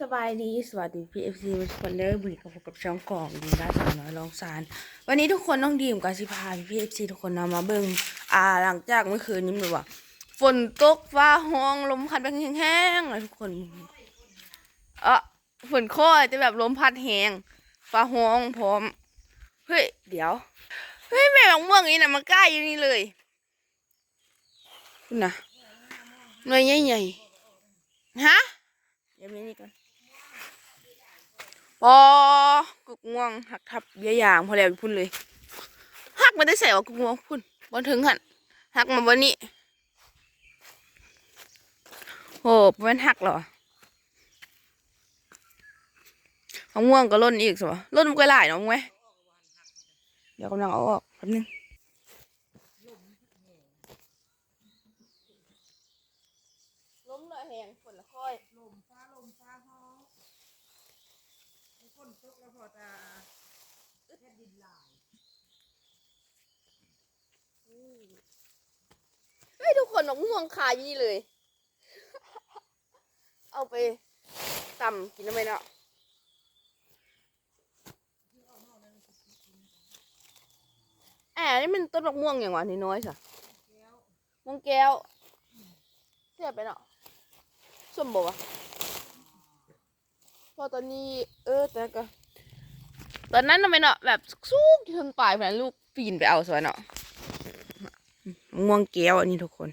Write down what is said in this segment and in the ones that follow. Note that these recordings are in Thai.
สบายดีสวัสดีพี่เอฟซีทุกคนเด้อบุญกับพบกับช่องกล่องดีด้าสาวน้อยลองซาน วันนี้ทุกคนต้องดีมกับสิพาพี่เอฟซีทุกคนนำมาเบิ่งอ่าหลังจากเมื่อคืนนี้มันว่า ฝนตกฟ้าห้องลมพัดแบบแห้งๆเลยทุกคนเออฝนโค่อยจะแบบลมพัดแห้งฟ้าห้องพร้อมเฮ้ยเดี๋ยวเฮ้ยแม่ของม่วงนี้นะมันใกล้อยู่นี่เลยคุณนะหน่วยใหญ่ๆฮะเดี๋ยวนี้นี่ก่อน ปอกุกง่วงหักทับเบี้ยยางพอแล้วพุ่นเลยหักมาได้ใส่ว่ากุกง่วงพุ่นบนถึงหันหักมาบนนี้โหมันหักเหรอมะม่วงก็ล่นอีกสิวะล่นมันก็หลายเนาะมึงไหมเดี๋ยวกำลังเอาออกแป๊บนึงล้มเลยแหงฝนละค่อยลมฟ้าลมฟ้าฮ้อง นตกแล้วพอจะแค่ดินลายเฮ้ยทุกคนนกม่วงคาอยู่นี่เลย เอาไปตำกินได้ไมเนาะแอบนี่มันต้นมะม่วงอย่างวะนี่น้อยสะม่วงแก้วเสียไปเนาะส้มบอกว่า พอตอนนี้ เออแต่ก็ตอนนั้นทำไมเนาะแบบซุกๆที่นปลายแผนลูกปีนไปเอาสวยเนาะม่วงแก้วอันนี้ทุกคน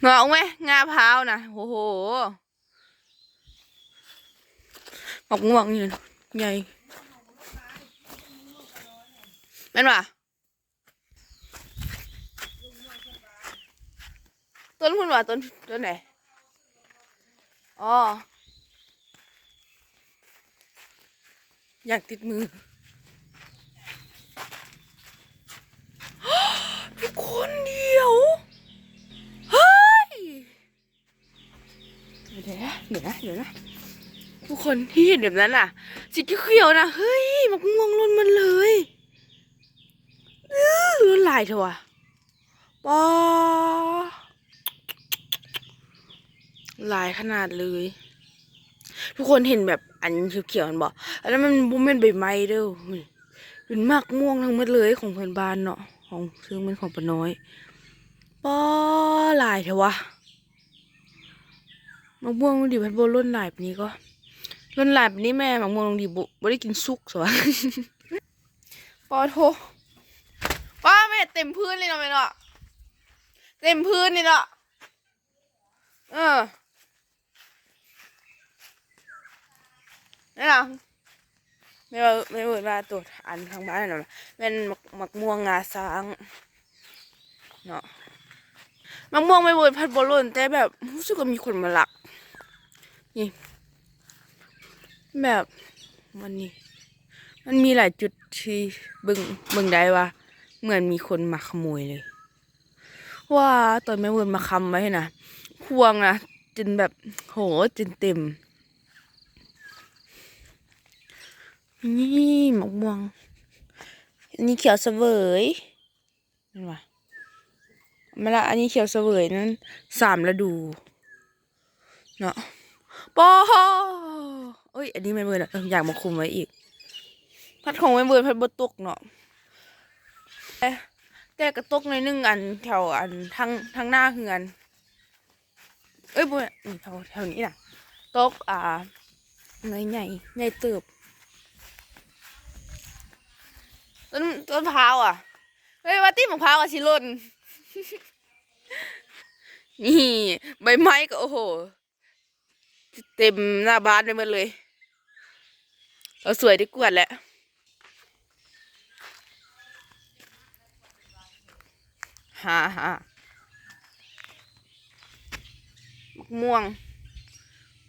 เงาะไหมงาพร้าวนะโอ้โหหมอกม่วงนี่ใหญ่แม่นว่ะ ต้นพุ่นว่ะต้นต้นไหนอ๋ออยากติดมือทุกคนเดียว เฮ้ย เดี๋ยวนะเดี๋ยวนะเดี๋ยวนะทุกคนที่เห็นแบบนั้นอะ สีเขียวๆนะเฮ้ยมะม่วงล้นมันเลยล้นลายเถอะวะปอ ลายขนาดเลย ทุกคนเห็นแบบอันเขียวๆมันบอกอันนั้นมันบุ้มเป็นใบไม้เด้อเป็นมากม่วงทั้งหมดเลยของเพื่อนบ้านเนาะของซึ่งเป็นของป้าน้อยป้อหลายเถอะวะมะม่วงดิพันโบล้นหลายแบบนี้ก็ล้นหลายแบบนี้แม่มะม่วงดิบุบ่ได้กินสุกสวะปอโทป้าแม่เต็มพื้นเลยเนาะแม่เนาะเต็มพื้นเลยเนาะเออ นี่นะไม่ว่าไม่ว่าว่าตัวอันทางบ้านเนาะเป็นมักมักม่วงงาช้างเนาะมะม่วงไม่เวิร์ดพัดบอลลูนแต่แบบรู้สึกว่ามีคนมาหลักนี่แบบวันนี้ มันมีหลายจุดที่บึงบึงได้ว่าเหมือนมีคนมาขโมยเลย ว่าตอนแม่เวิร์ดมาคำไว้นะพวงนะจนแบบโหจนเต็ม นี่หมะม่วง อันนี้เขียวเสวยเห็นปะมาละอันนี้เขียวเสวยนั้นสามฤดูเนาะปอเอ้ย อันนี้ไม่เบิร์นอะอยากมาคุมไว้อีก พัดของไม่เบิร์พัดบดตกเนาะแต่แต่กระตกในหนึ่งอันแถวอันทางทางหน้าคืออันเอ้ยบ่นี่แถวแถวนี้น่ะ ตกอ่าใหญ่ใหญ่ใหญ่เติบ ต้นต้นพร้าวอะเฮ้ยว่าตี้มะพร้าวอะชิล่นนี่ใบไม้ก็โอ้โห เต็มหน้าบ้านไปหมดเลย เราสวยได้กวดแหละฮ่าฮ่ามะม่วง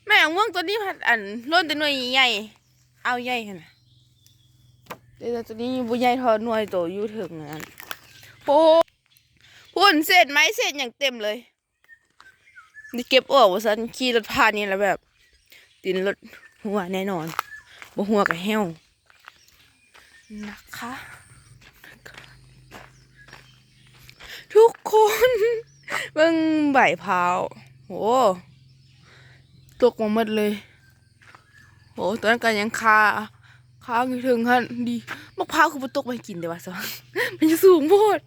แม่มะม่วงตัวนี้ผัดอันร่นแต่หน่วยใหญ่ เอาใหญ่ขนาด แต่ตัวนี้บุญใหญ่ทอหน่วยโตยู่ถึงงานโปพุ่นเศษไม้เศษอย่างเต็มเลยนี่เก็บออกว่าสันขี่รถผ่านนี่แล้วแบบ ตินรถหัวแน่นอนบ่หัวกับแห้วนะคะ ทุกคนเบิ่งใบพาวโหตกมาหมดเลยโหตอนนั้นก็ยังคา ค้างอยู่ถึงขั้นดีมะพร้าวคือบ่ตกไปกินเด้อวะสวมันจะสูงโพด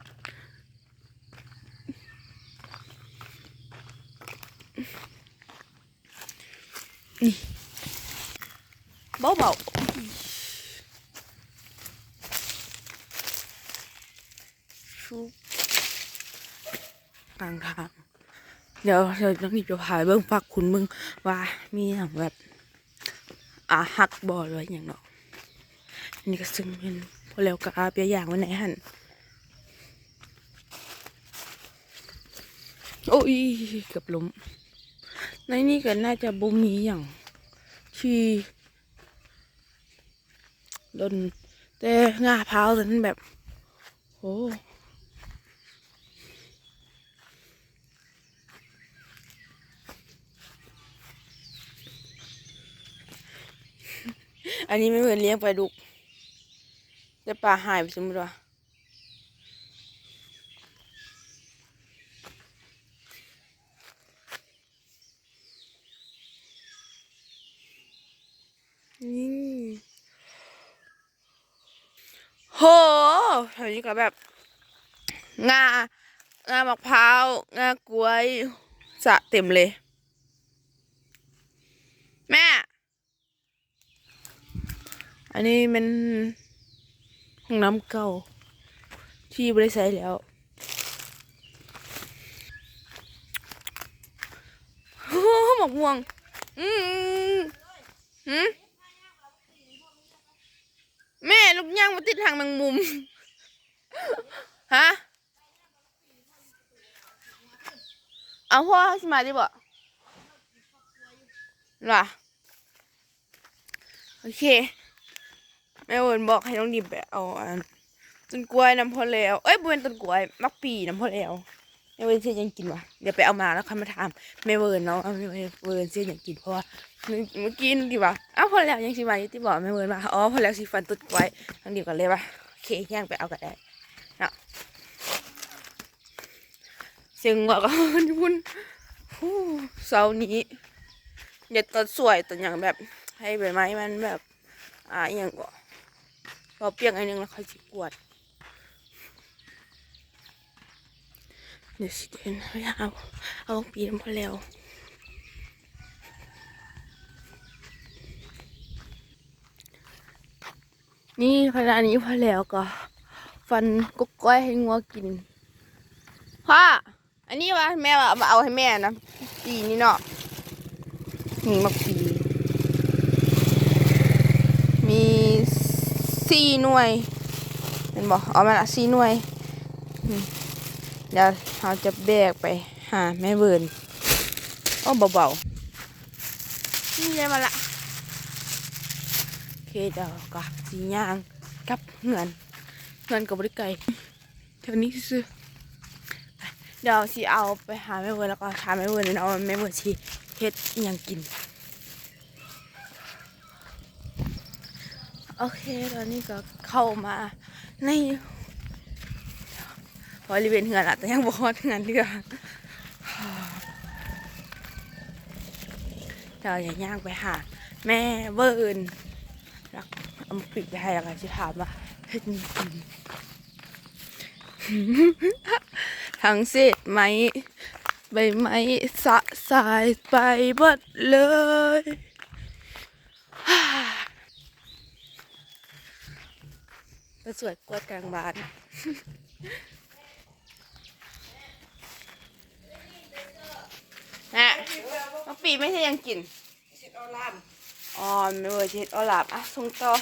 นี่เบาๆชุบกลางทางเดี๋ยวเดี๋ยวต้องหยิบจะพายเบิ้งฟักคุณมึงว่ามีอย่างแบบอ่าหักบอหรือว่าอย่างเนาะ นี่ก็ซึ่งเป็นพอแล้วก็อาเปียอย่างไว้ไหนหันโอ้ยเกือบล้มในนี่ก็น่าจะบุมีอย่างที่โดนแต่งาเพ้าวแต่นั้นแบบโอ้อันนี้ไม่เหมือนเลี้ยงปลาดุก แต่ปลาหายไปสมมติว่านี่โหแถวนี้ก็แบบ งางามะพร้าว งากล้วยสะเต็มเลย แม่ อันนี้มัน ห้องน้ำเก่า ที่บริษัทแล้วโอ้หมกม่วง อืมหืมแม่ลูกย่างมาติดทางแมงมุม ฮะ เอาพ่อสมาดิบ่ล่ะ โอเค แม่เวิร์นบอกให้น้องดิบไปเอาอันต้นกล้วยน้ำพอแล้ว เอ้ยบเป็นต้นกล้วยมักปีน้ำพอแล้วแม่เวิร์นเสียยังกินวะเดี๋ยวไปเอามาแล้วค่อยมาถามแม่เวิร์นเนาะแม่เวิร์นเสียยังกินเพราะว่าเมื่อกี้น้องดิบว่าอ้าวพอแล้วยังสิมาอยู่ที่บอกแม่เวิร์นว่าอ๋อพอแล้วสิฟันต้นกล้วยน้องดิบกันเลยว่าโอเคย่างไปเอากันได้เนาะเสียงว่าก็พุ่นฮู้เสาร์นี้อย่าต้นสวยต้นอย่างแบบให้ใบไม้มันแบบอ่าอย่างก็ พอเปียกอันนึงแล้วค่อยสิกวาดเดี๋ยวสิเดินไปเอาเอาปีนพอแล้วนี่ขณะนี้พอแล้วก็ ฟันกุ๊กก้อยให้งัวกินพ่ออันนี้วะแม่ว่าเอามาเอาให้แม่นะปีนี้เนาะนี่มาปี มี สี่หน่วยเป็นบอกเอามาละสี่หน่วยอืมเดี๋ยวเราจะแบกไปหาแม่เบิร์นโอ้เบาๆนี่เลยมาละโอเคเดี๋ยวก็สีย่างกลับเงินเงินกับบริไกลเท่านี้ซื้อไปเดี๋ยวสิเอาไปหาแม่เบิร์นแล้วก็ถามแม่เบิร์นเนาะว่าแม่เบิร์นสิเฮ็ดอิหยังกิน โอเคตอนนี้ก็เข้ามาในบริเวณเหือนอะแต่ยังบอดเหือนเรือเราอย่าย่างไปหาแม่เบิร์นแล้วเอามาปิดไปให้แล้วก็จะถามว่าเฮ็ดทั้งเศษไม้ใบไม้สะสายไปหมดเลย ก็สวยกว่ากลางบ้านฮะน้องปีไม่ใช่ยังกินสิเอาล้านอ๋อไม่เวอร์เช็ดเอาหลับอะส่งต่อ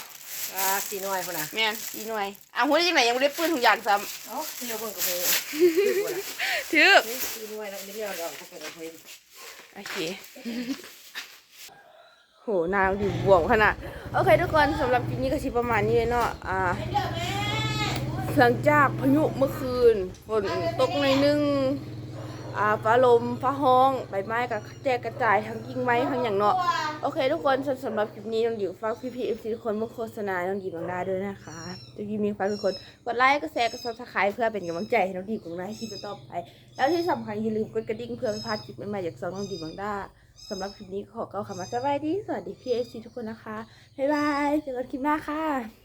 อ่าสีน้อยพุ่นน่ะแม่นอีหน่วยอะหัวได้ยังไงยังไม่ได้ปืนทุกอย่างซ้เอ้าเดี๋ยวเบิ่งก็ไปำถือนี่สีน้อยแล้วเดี๋ยวเราก็ไปเอาไปโอเค โหนางอยู่บวมขนาดโอเคทุกคนสำหรับคลิปนี้ก็ชิประมาณนี้เนาะอ่าหลังจากพายุเมื่อคืนฝนตกในนึงอ่าฟ้าลมฟ้าห้องใบไม้กับแจกกระจายทั้งยิ่งไม้ทั้งอย่างเนาะโอเค ทุกคนสำหรับคลิปนี้น้องดิฟ้าพี่พี่เอฟซีทุกคนมาโฆษณาน้องดิวของดาด้วยนะคะจะยินมีฟ้ากทุกคนกดไลค์กดแชร์กดซับสไครต์เพื่อเป็นกำลังใจให้น้องดิวของดาที่จะต่อไป แล้วที่สำคัญอย่าลืมกดกระดิ่งเพื่อไม่พลาดคลิปใหม่ๆจากซองน้องดิวของดา สำหรับคลิปนี้ขอเกาคำว่าสบายดี สวัสดีพีเอซีทุกคนนะคะ บ๊ายบาย เจอกันคลิปหน้าค่ะ